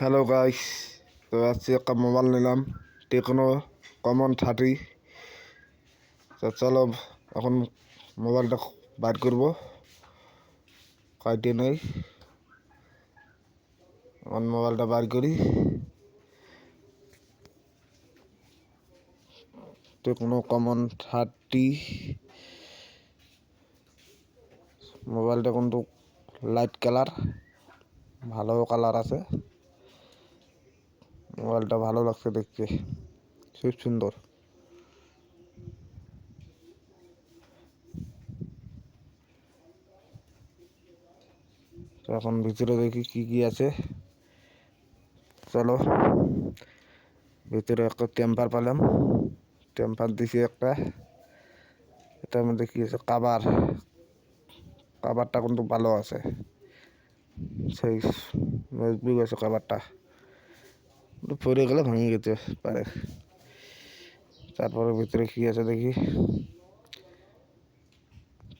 Hello guys তো আজকে একটা মোবাইল নিলাম টেকনো কমন থার্টি তো চলো, এখন মোবাইলটা বাইর করব। কাইটে নেই? এখন মোবাইলটা বার করি। টেকনো কমন থার্টি মোবাইলটা কিন্তু লাইট কালার ভালো কালার আছে। মোবাইলটা ভালো লাগছে দেখতে। খুব সুন্দর। এখন ভিতরে দেখি কি কি আছে। চলো, ভিতরে একটা টেম্পার পেলাম। টেম্পার দিছি একটা। এটার মধ্যে কি আছে কাবার, কাবারটা কিন্তু ভালো আছে। সেই মজবুত আছে কাবারটা। পড়ে গেলে ভেঙে যেতে পারে। তারপরে ভিতরে কি আছে দেখি।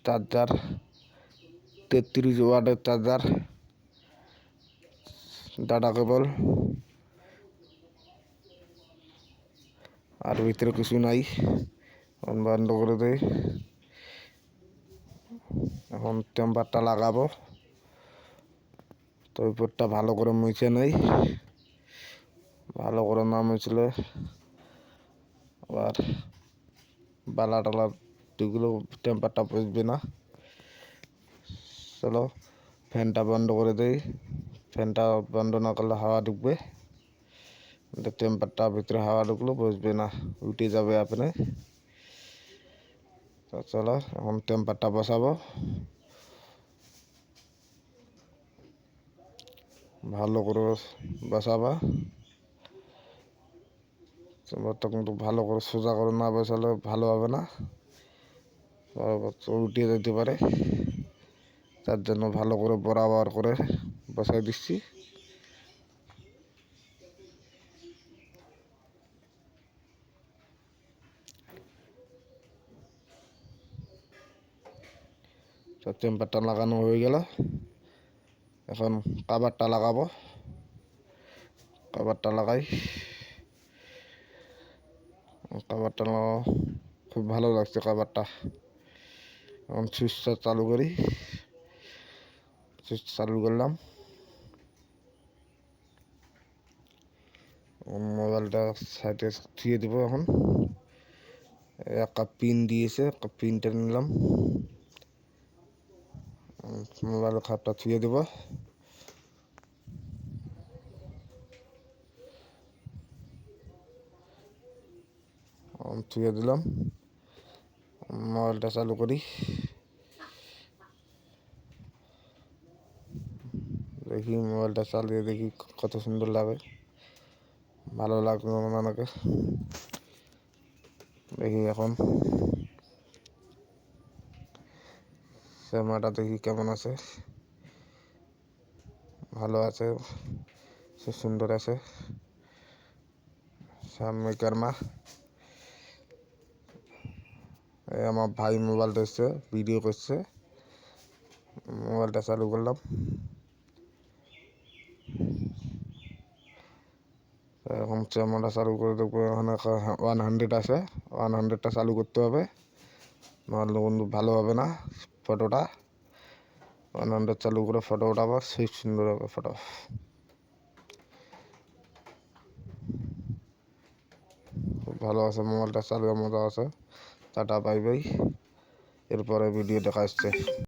চার্জার, তেত্রিশ ওয়াটের চার্জার, ডাটা কেবল, আর ভিতরে কিছু নাই। বন্ধ করে দেই এখন টেম্পারটা লাগাবো। তো উপরটা ভালো করে মুছে নেই। ভালো করে না মুছলে আবার বালা টালা এগুলো টেম্পারটা বুঝবে না। চলো, ফ্যানটা বন্ধ করে দেই। ফ্যানটা বন্ধ না করলে হাওয়া ঢুকবে। টেম্পারটা ভিতরে হাওয়া ঢুকলো, বুঝবে না, উঠে যাবে আপনি। তো চলো, এখন টেম্পারটা বসাবো। ভালো করে বসাবা। চেম্বারটা কিন্তু ভালো করে সোজা করে না বসালে ভালো হবে না। উঠিয়ে যেতে পারে। তার জন্য ভালো করে বরাবর করে বসাই দিচ্ছি। চেম্বারটা লাগানো হয়ে গেল। এখন কাবারটা লাগাবো। কাবারটা লাগাই। কাবারটা খুব ভালো লাগছে কাবারটা এখন সুইচটা চালু করি। সুইচ চালু করলাম। মোবাইলটা সাইডে থুয়ে দেবো এখন। একটা পিন দিয়েছে পিনটা নিলাম। মোবাইল খাপটা থুয়ে দেবো। থুয়ে দিলাম। মোবাইলটা চালু করি। দেখি মোবাইলটা চালিয়ে দেখি কত সুন্দর লাগে। ভালো লাগল আমাকে দেখি এখন। শ্যামাটা দেখি কেমন আছে। ভালো আছে সুন্দর আছে। মেকারমা এই আমার ভাই মোবাইলটা এসছে ভিডিও করছে। মোবাইলটা চালু করলাম। এখন ক্যামেরা চালু করে দেখব এখানে ওয়ান হান্ড্রেড আছে। ওয়ান হান্ড্রেডটা চালু করতে হবে। নাহলে কিন্তু ভালো হবে না ফটোটা ওয়ান হান্ড্রেড চালু করে ফটো উঠাবো, সেই সুন্দর হবে ফটো খুব ভালো আছে মোবাইলটা, চালু মজা আছে। Tata bye bye. এরপরে ভিডিও দেখা আসছে